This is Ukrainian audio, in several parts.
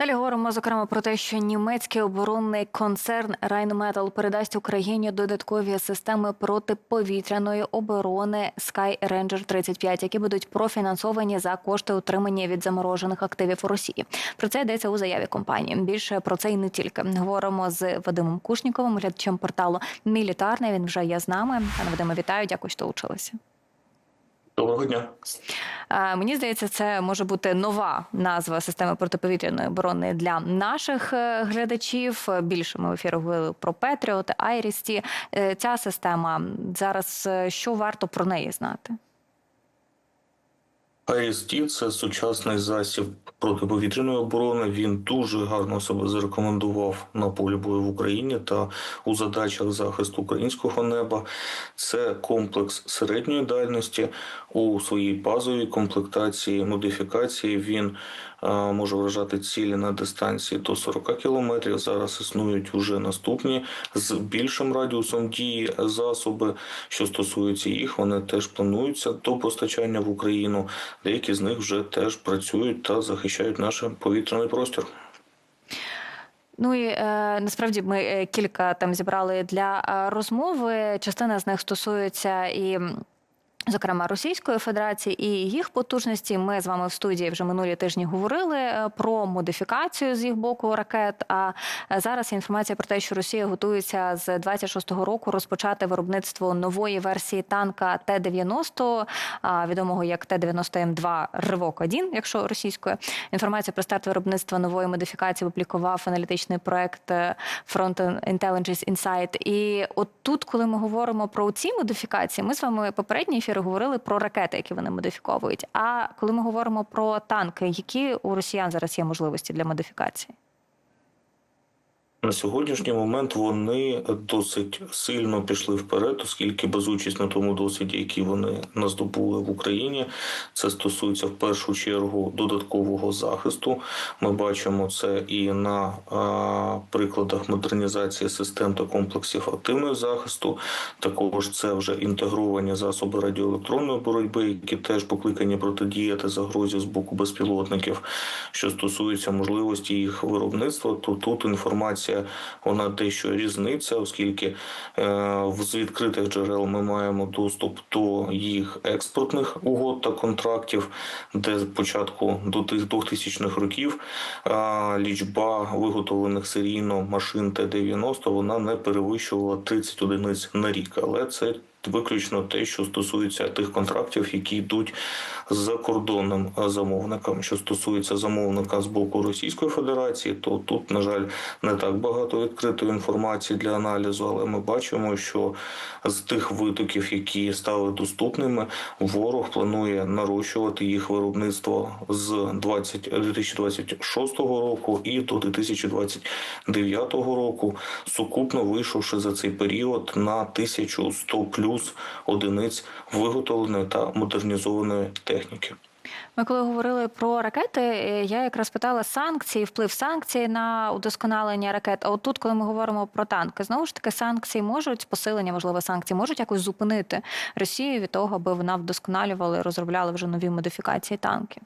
Далі говоримо зокрема про те, що німецький оборонний концерн Rheinmetall передасть Україні додаткові системи протиповітряної оборони Sky Ranger 35, які будуть профінансовані за кошти отримані від заморожених активів у Росії. Про це йдеться у заяві компанії. Більше про це і не тільки говоримо з Вадимом Кушніковим, глядачем порталу Мілітарне. Він вже є з нами. Пане Вадиме, вітаю. Дякую, що долучилися. Доброго дня. Мені здається, це може бути нова назва системи протиповітряної оборони для наших е, глядачів. Більше ми в ефірі говорили про Петріот, Айрісті. Е, Ця система зараз е, що варто про неї знати? IST – це сучасний засіб протиповітряної оборони. Він дуже гарно себе зарекомендував на полі бою в Україні та у задачах захисту українського неба. Це комплекс середньої дальності у своїй базовій комплектації, модифікації. Він е, може вражати цілі на дистанції до 40 кілометрів. Зараз існують уже наступні з більшим радіусом дії засоби. Що стосується їх, вони теж плануються до постачання в Україну. Деякі з них вже теж працюють та захищають наш повітряний простір. Ну і е, насправді ми е, кілька там зібрали для е, розмови. Частина з них стосується і. Зокрема, Російської Федерації і їх потужності. Ми з вами в студії вже минулі тижні говорили е, про модифікацію з їх боку ракет. А е, зараз інформація про те, що Росія готується з 26-го року розпочати виробництво нової версії танка Т-90, а, відомого як Т-90М2 Ривок 1 якщо російською. Інформацію про старт виробництва нової модифікації опублікував аналітичний проект е, Front Intelligence Insight. І от тут, коли ми говоримо про ці модифікації, ми з вами попередній ефір говорили про ракети, які вони модифіковують. А коли ми говоримо про танки, які у росіян зараз є можливості для модифікації? На сьогоднішній момент вони досить сильно пішли вперед, оскільки безучість на тому досвіді, який вони наздобули в Україні, це стосується в першу чергу додаткового захисту. Ми бачимо це і на прикладах модернізації систем та комплексів активного захисту. Також це вже інтегровані засоби радіоелектронної боротьби, які теж покликані протидіяти загрозі з боку безпілотників. Що стосується можливості їх виробництва, то тут інформація вона дещо різниця, оскільки е, з відкритих джерел ми маємо доступ до їх експортних угод та контрактів, де з початку до тих 2000-х років лічба виготовлених серійно машин Т-90 вона не перевищувала 30 одиниць на рік, але це Виключно те, що стосується тих контрактів, які йдуть з закордонним замовником. Що стосується замовника з боку Російської Федерації, то тут, на жаль, не так багато відкритої інформації для аналізу, але ми бачимо, що з тих витоків, які стали доступними, ворог планує нарощувати їх виробництво з 20, 2026 року і до 2029 року, сукупно вийшовши за цей період на 1100 плюс одиниць виготовленої та модернізованої техніки. Ми коли говорили про ракети, е, я якраз питала санкції, вплив санкцій на удосконалення ракет. А от тут, коли ми говоримо про танки, знову ж таки санкції можуть посилення, можливо, санкції можуть якось зупинити Росію від того, аби вона вдосконалювала і розробляла вже нові модифікації танків.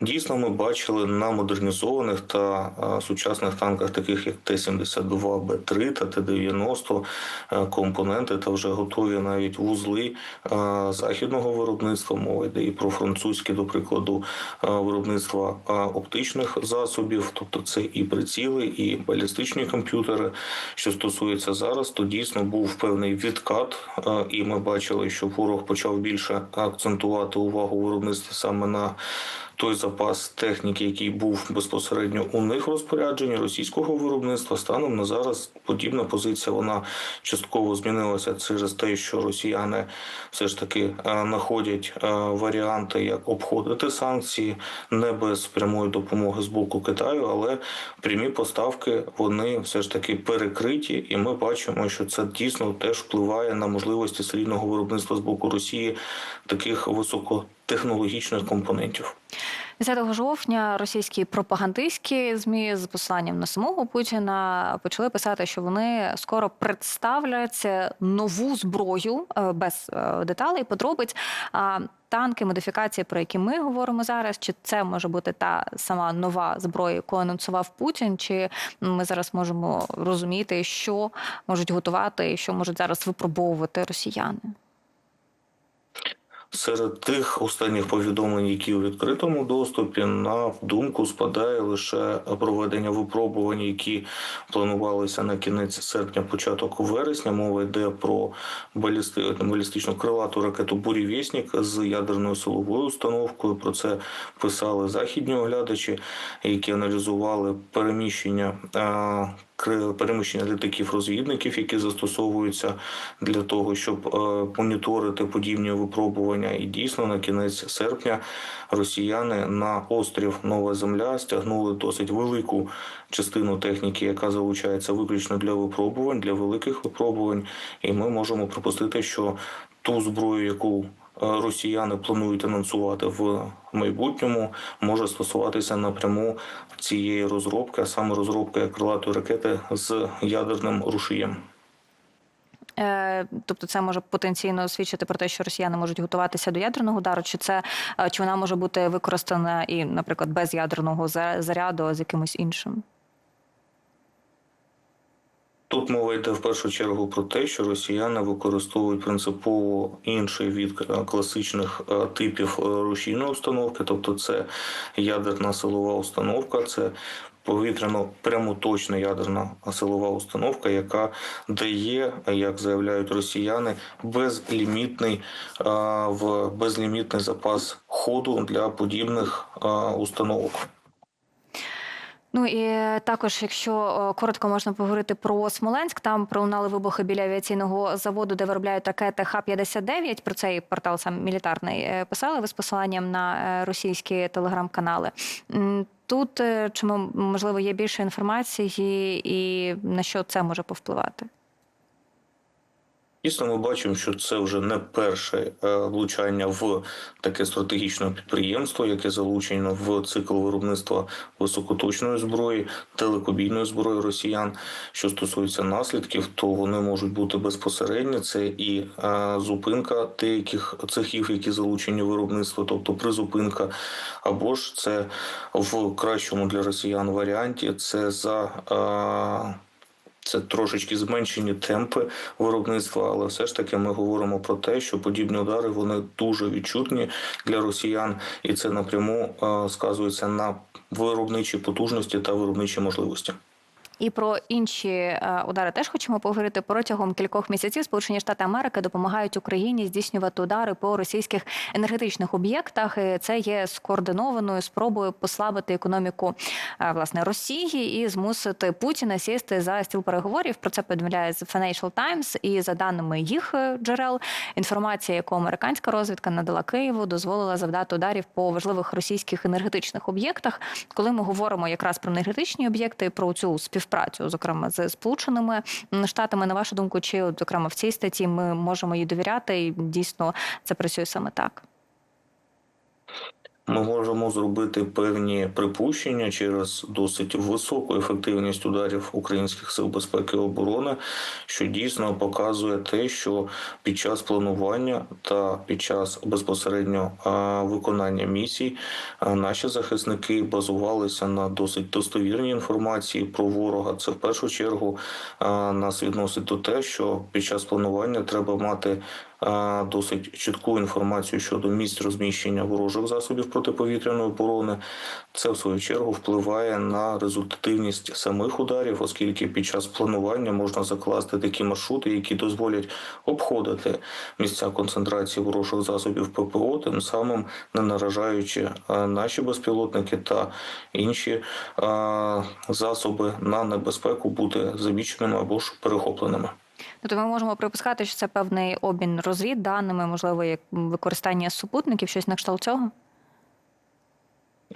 Дійсно, ми бачили на модернізованих та сучасних танках, таких як Т-72Б3 та Т-90, компоненти та вже готові навіть вузли західного виробництва. Мова йде і про французьке, до прикладу, виробництва оптичних засобів, тобто це і приціли, і балістичні комп'ютери. Що стосується зараз, то дійсно був певний відкат, і ми бачили, що ворог почав більше акцентувати увагу виробництва саме на той запас техніки, який був безпосередньо у них в розпорядженні російського виробництва, станом на зараз подібна позиція вона частково змінилася через те, що росіяни все ж таки е, знаходять е, варіанти, як обходити санкції не без прямої допомоги з боку Китаю, але прямі поставки вони все ж таки перекриті, і ми бачимо, що це дійсно теж впливає на можливості серійного виробництва з боку Росії таких високотехнологічних компонентів. 10 жовтня російські пропагандистські змі з посиланням на самого Путіна почали писати, що вони скоро представлять нову зброю е, без е, деталей, подробиць. Танки, модифікації, про які ми говоримо зараз, чи це може бути та сама нова зброя, яку анонсував Путін, чи ми зараз можемо розуміти, що можуть готувати і що можуть зараз випробовувати росіяни? Серед тих останніх повідомлень, які у відкритому доступі, на думку спадає лише проведення випробувань, які планувалися на кінець серпня, початок вересня. Мова йде про балісти... балістичну крилату ракету «Бурєвєснік» з ядерною силовою установкою. Про це писали західні оглядачі, які аналізували переміщення. Переміщення літаків розвідників, які застосовуються для того, щоб моніторити подібні випробування. І дійсно на кінець серпня росіяни на острів Нова Земля стягнули досить велику частину техніки, яка залучається виключно для випробувань, для великих випробувань. І ми можемо припустити, що ту зброю, яку е, росіяни планують анонсувати в майбутньому, може стосуватися напряму цієї розробки, а саме розробки крилатої ракети з ядерним рушієм. Е, Тобто, це може потенційно свідчити про те, що росіяни можуть готуватися до ядерного удару, чи це е, чи вона може бути використана і, наприклад, без ядерного заряду, з якимось іншим? Тут мова йде в першу чергу про те, що росіяни використовують принципово інший від е, класичних типів рушійної установки, тобто це ядерна силова установка, це повітряно прямоточна ядерна силова установка, яка дає, як заявляють росіяни, безлімітний е, в безлімітний запас ходу для подібних е, установок. Ну і також, якщо е, коротко можна поговорити про Смоленськ, там пролунали вибухи біля авіаційного заводу, де виробляють ракети Х-59. Про цей портал сам мілітарний е, писали ви з посиланням на е, російські телеграм-канали. Тут чому можливо є більше інформації, і на що це може повпливати? Дійсно, ми бачимо, що це вже не перше е, влучання в таке стратегічне підприємство, яке залучено в цикл виробництва високоточної зброї, телекобійної зброї росіян. Що стосується наслідків, то вони можуть бути безпосередні. Це і е, зупинка деяких цехів, які залучені в виробництво, тобто призупинка, або ж це в кращому для росіян варіанті. Це за е, це трошечки зменшені темпи виробництва, але все ж таки ми говоримо про те, що подібні удари вони дуже відчутні для росіян, і це напряму е, сказується на виробничі потужності та виробничі можливості. І про інші е, удари теж хочемо поговорити. Протягом кількох місяців Сполучені Штати Америки допомагають Україні здійснювати удари по російських енергетичних об'єктах. Це є скоординованою спробою послабити економіку е, власне Росії і змусити Путіна сісти за стіл переговорів. Про це повідомляє Financial Times. І за даними їх е, джерел, інформація, яку американська розвідка надала Києву, дозволила завдати ударів по важливих російських енергетичних об'єктах. Коли ми говоримо якраз про енергетичні об'єкти, про цю співпрацю, зокрема з Сполученими Штатами, на вашу думку, чи от, зокрема в цій статті ми можемо їй довіряти, і дійсно це працює саме так. Ми можемо зробити певні припущення через досить високу ефективність ударів українських сил безпеки і оборони, що дійсно показує те, що під час планування та під час безпосередньо виконання місій наші захисники базувалися на досить достовірній інформації про ворога. Це в першу чергу нас відносить до те, що під час планування треба мати досить чітку інформацію щодо місць розміщення ворожих засобів протиповітряної оборони. Це в свою чергу впливає на результативність самих ударів, оскільки під час планування можна закласти такі маршрути, які дозволять обходити місця концентрації ворожих засобів ППО, тим самим не наражаючи наші безпілотники та інші засоби на небезпеку бути заміченими або ж перехопленими. Тобто ми можемо припускати, що це певний обмін розвідданими, можливо, як використання супутників, щось на кшталт цього.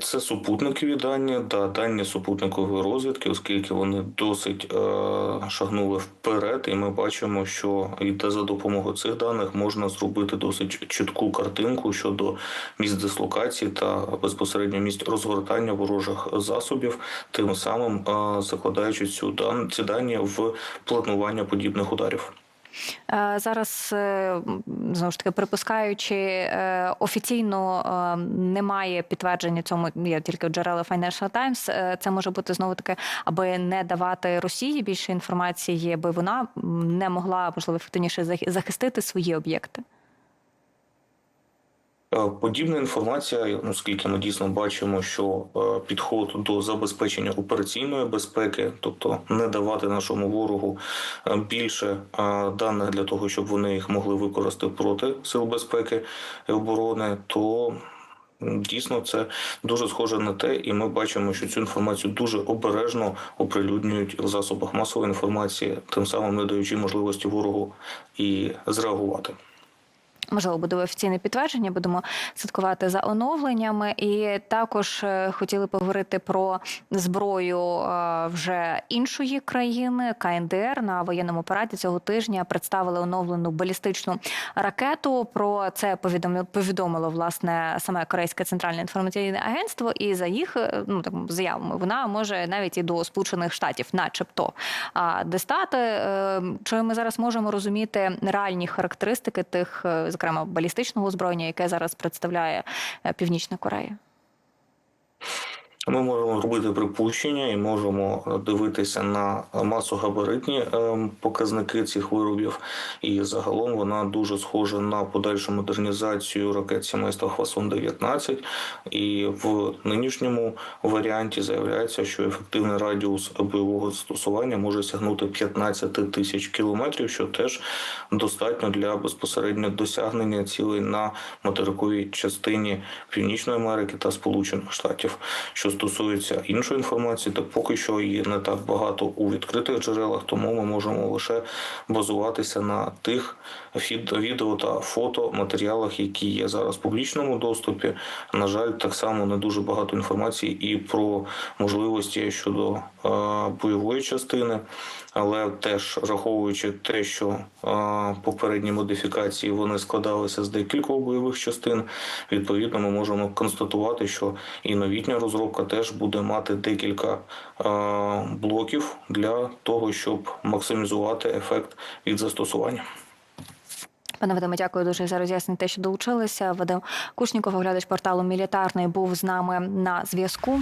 Це супутникові дані та дані супутникової розвідки, оскільки вони досить е, шагнули вперед, і ми бачимо, що і за допомогою цих даних можна зробити досить чітку картинку щодо місць дислокації та безпосередньо місць розгортання ворожих засобів, тим самим е, закладаючи цю дан, ці дані в планування подібних ударів. Е, Зараз е, знову ж таки припускаючи е, офіційно немає підтвердження цьому. Я тільки джерела Financial Times. Це може бути знову таки, аби не давати Росії більше інформації, аби вона не могла можливо ефективніше захистити свої об'єкти. Е, Подібна інформація, ну, оскільки ми дійсно бачимо, що е, підход до забезпечення операційної безпеки, тобто не давати нашому ворогу е, більше даних для того, щоб вони їх могли використати проти сил безпеки і оборони, то дійсно це дуже схоже на те, і ми бачимо, що цю інформацію дуже обережно оприлюднюють в засобах масової інформації, тим самим не даючи можливості ворогу і зреагувати. Можливо, буде офіційне підтвердження, будемо слідкувати за оновленнями. І також е, хотіли поговорити про зброю е, вже іншої країни. КНДР на воєнному параді цього тижня представили оновлену балістичну ракету. Про це повідомило, повідомило власне саме Корейське центральне інформаційне агентство. І за їх е, ну так заявами вона може навіть і до Сполучених Штатів, начебто, а, дистати. Е, Чи ми зараз можемо розуміти реальні характеристики тих, зокрема балістичного озброєння, яке зараз представляє е, Північна Корея? Ми можемо робити припущення і можемо дивитися на масогабаритні ем, показники цих виробів. І загалом вона дуже схожа на подальшу модернізацію ракет сімейства Хвасон 19 І в нинішньому варіанті заявляється, що ефективний радіус бойового застосування може сягнути 15 тисяч кілометрів, що теж достатньо для безпосередньо досягнення цілей на материковій частині Північної Америки та Сполучених Штатів. Що стосується іншої інформації, то поки що її не так багато у відкритих джерелах, тому ми можемо лише базуватися на тих відео та фото матеріалах, які є зараз в публічному доступі. На жаль, так само не дуже багато інформації і про можливості щодо бойової частини, але теж враховуючи те, що е, попередні модифікації вони складалися з декількох бойових частин. Відповідно, ми можемо констатувати, що і новітня розробка теж буде мати декілька е, блоків для того, щоб максимізувати ефект від застосування. Пане Вадиме, дякую дуже за роз'яснення те, що долучилися. Вадим Кушніков, оглядач порталу Мілітарний, був з нами на зв'язку.